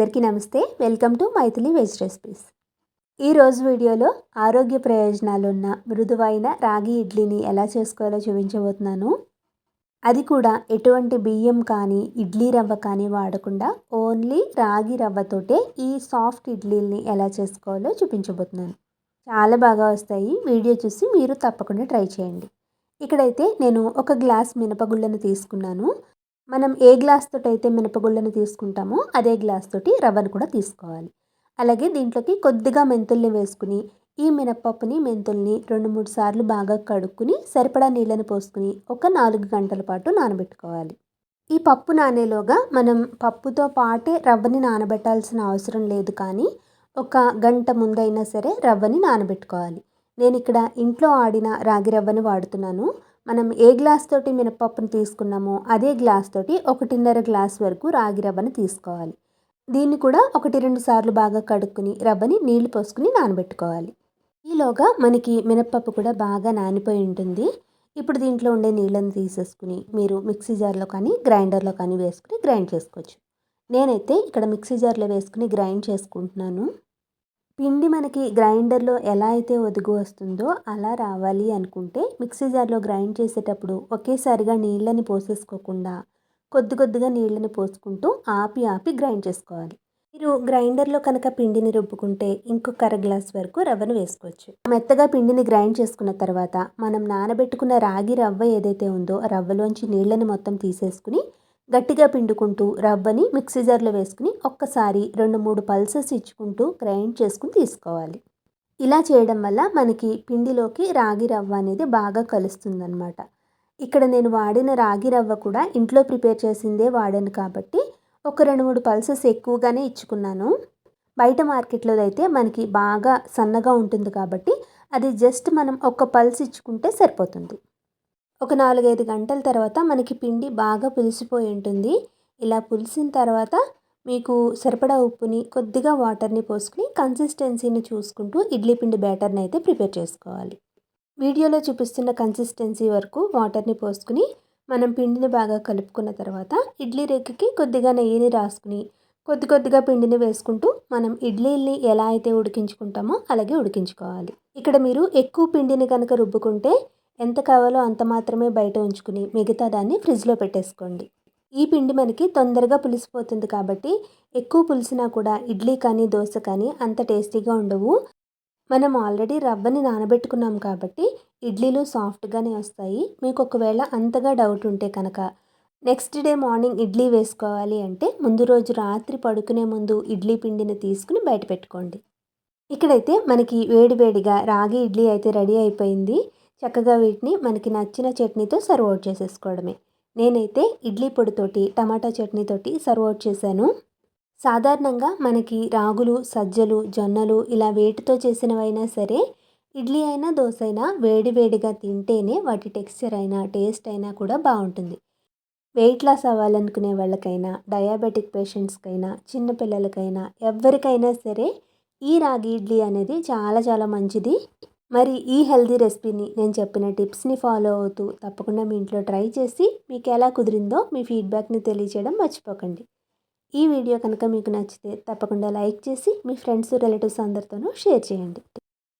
అందరికీ నమస్తే. Welcome to Maithili veg recipes. ఈరోజు వీడియోలో ఆరోగ్య ప్రయోజనాలు ఉన్న మృదువైన రాగి ఇడ్లీని ఎలా చేసుకోవాలో చూపించబోతున్నాను. అది కూడా ఎటువంటి బియ్యం కానీ ఇడ్లీ రవ్వ కానీ వాడకుండా ఓన్లీ రాగి రవ్వతోటే ఈ సాఫ్ట్ ఇడ్లీని ఎలా చేసుకోవాలో చూపించబోతున్నాను. చాలా బాగా వస్తాయి. వీడియో చూసి మీరు తప్పకుండా ట్రై చేయండి. ఇక్కడైతే నేను ఒక గ్లాస్ మినపగుళ్ళను తీసుకున్నాను. మనం ఏ గ్లాస్ తోటి అయితే మినపగుళ్ళను తీసుకుంటామో అదే గ్లాస్ తోటి రవ్వను కూడా తీసుకోవాలి. అలాగే దీంట్లోకి కొద్దిగా మెంతుల్ని వేసుకుని ఈ మినపప్పుని మెంతుల్ని రెండు మూడు సార్లు బాగా కడుక్కుని సరిపడా నీళ్ళని పోసుకుని ఒక నాలుగు గంటల పాటు నానబెట్టుకోవాలి. ఈ పప్పు నానేలోగా మనం పప్పుతో పాటే రవ్వని నానబెట్టాల్సిన అవసరం లేదు కానీ ఒక గంట ముందైనా సరే రవ్వని నానబెట్టుకోవాలి. నేను ఇక్కడ ఇంట్లో ఆడిన రాగి రవ్వని వాడుతున్నాను. మనం ఏ గ్లాస్ తోటి మినపప్పును తీసుకున్నామో అదే గ్లాస్ తోటి ఒకటిన్నర గ్లాస్ వరకు రాగి రవ్వను తీసుకోవాలి. దీన్ని కూడా ఒకటి రెండు సార్లు బాగా కడుక్కుని రవ్వని నీళ్ళు పోసుకుని నానబెట్టుకోవాలి. ఈలోగా మనకి మినపప్పు కూడా బాగా నానిపోయి ఉంటుంది. ఇప్పుడు దీంట్లో ఉండే నీళ్ళని తీసేసుకుని మీరు మిక్సీ జార్లో కానీ గ్రైండర్లో కానీ వేసుకుని గ్రైండ్ చేసుకోవచ్చు. నేనైతే ఇక్కడ మిక్సీ జార్లో వేసుకుని గ్రైండ్ చేసుకుంటున్నాను. పిండి మనకి గ్రైండర్లో ఎలా అయితే ఒదుగు వస్తుందో అలా రావాలి అనుకుంటే మిక్సీ జార్లో గ్రైండ్ చేసేటప్పుడు ఒకేసారిగా నీళ్ళని పోసేసుకోకుండా కొద్ది కొద్దిగా నీళ్ళని పోసుకుంటూ ఆపి ఆపి గ్రైండ్ చేసుకోవాలి. మీరు గ్రైండర్లో కనుక పిండిని రుబ్బుకుంటే ఇంకొక అర గ్లాస్ వరకు రవ్వను వేసుకోవచ్చు. మెత్తగా పిండిని గ్రైండ్ చేసుకున్న తర్వాత మనం నానబెట్టుకున్న రాగి రవ్వ ఏదైతే ఉందో రవ్వలోంచి నీళ్ళని మొత్తం తీసేసుకుని గట్టిగా పిండుకుంటూ రవ్వని మిక్సీ జార్లో వేసుకుని ఒక్కసారి రెండు మూడు పల్సెస్ ఇచ్చుకుంటూ గ్రైండ్ చేసుకుని తీసుకోవాలి. ఇలా చేయడం వల్ల మనకి పిండిలోకి రాగి రవ్వ అనేది బాగా కలుస్తుందన్నమాట. ఇక్కడ నేను వాడిన రాగి రవ్వ కూడా ఇంట్లో ప్రిపేర్ చేసిందే వాడాను కాబట్టి ఒక రెండు మూడు పల్సెస్ ఎక్కువగానే ఇచ్చుకున్నాను. బయట మార్కెట్లో అయితే మనకి బాగా సన్నగా ఉంటుంది కాబట్టి అది జస్ట్ మనం ఒక పల్స్ ఇచ్చుకుంటే సరిపోతుంది. ఒక నాలుగైదు గంటల తర్వాత మనకి పిండి బాగా పులిసిపోయి ఉంటుంది. ఇలా పులిసిన తర్వాత మీకు సరిపడా ఉప్పుని కొద్దిగా వాటర్ని పోసుకుని కన్సిస్టెన్సీని చూసుకుంటూ ఇడ్లీ పిండి బ్యాటర్ని అయితే ప్రిపేర్ చేసుకోవాలి. వీడియోలో చూపిస్తున్న కన్సిస్టెన్సీ వరకు వాటర్ని పోసుకుని మనం పిండిని బాగా కలుపుకున్న తర్వాత ఇడ్లీ రేకుకి కొద్దిగా నెయ్యిని రాసుకుని కొద్ది కొద్దిగా పిండిని వేసుకుంటూ మనం ఇడ్లీని ఎలా అయితే ఉడికించుకుంటామో అలాగే ఉడికించుకోవాలి. ఇక్కడ మీరు ఎక్కువ పిండిని కనుక రుబ్బుకుంటే ఎంత కావాలో అంత మాత్రమే బయట ఉంచుకుని మిగతా దాన్ని ఫ్రిడ్జ్లో పెట్టేసుకోండి. ఈ పిండి మనకి తొందరగా పులిసిపోతుంది కాబట్టి ఎక్కువ పులిసినా కూడా ఇడ్లీ కానీ దోశ కానీ అంత టేస్టీగా ఉండవు. మనం ఆల్రెడీ రవ్వని నానబెట్టుకున్నాం కాబట్టి ఇడ్లీలు సాఫ్ట్గానే వస్తాయి. మీకు ఒకవేళ అంతగా డౌట్ ఉంటే కనుక నెక్స్ట్ డే మార్నింగ్ ఇడ్లీ వేసుకోవాలి అంటే ముందు రోజు రాత్రి పడుకునే ముందు ఇడ్లీ పిండిని తీసుకుని బయట పెట్టుకోండి. ఇక్కడైతే మనకి వేడివేడిగా రాగి ఇడ్లీ అయితే రెడీ అయిపోయింది. చక్కగా వీటిని మనకి నచ్చిన చట్నీతో సర్వ్ అవుట్ చేసేసుకోవడమే. నేనైతే ఇడ్లీ పొడితోటి టమాటా చట్నీతోటి సర్వ్ అవుట్ చేశాను. సాధారణంగా మనకి రాగులు సజ్జలు జొన్నలు ఇలా వేటితో చేసినవైనా సరే ఇడ్లీ అయినా దోశ అయినా వేడివేడిగా తింటేనే వాటి టెక్స్చర్ అయినా టేస్ట్ అయినా కూడా బాగుంటుంది. వెయిట్ లాస్ అవ్వాలనుకునే వాళ్ళకైనా డయాబెటిక్ పేషెంట్స్కైనా చిన్నపిల్లలకైనా ఎవరికైనా సరే ఈ రాగి ఇడ్లీ అనేది చాలా చాలా మంచిది. మరి ఈ హెల్దీ రెసిపీని నేను చెప్పిన టిప్స్ని ఫాలో అవుతూ తప్పకుండా మీ ఇంట్లో ట్రై చేసి మీకు ఎలా కుదిరిందో మీ ఫీడ్బ్యాక్ని తెలియచేయడం మర్చిపోకండి. ఈ వీడియో కనుక మీకు నచ్చితే తప్పకుండా లైక్ చేసి మీ ఫ్రెండ్స్ రిలేటివ్స్ అందరితోనూ షేర్ చేయండి.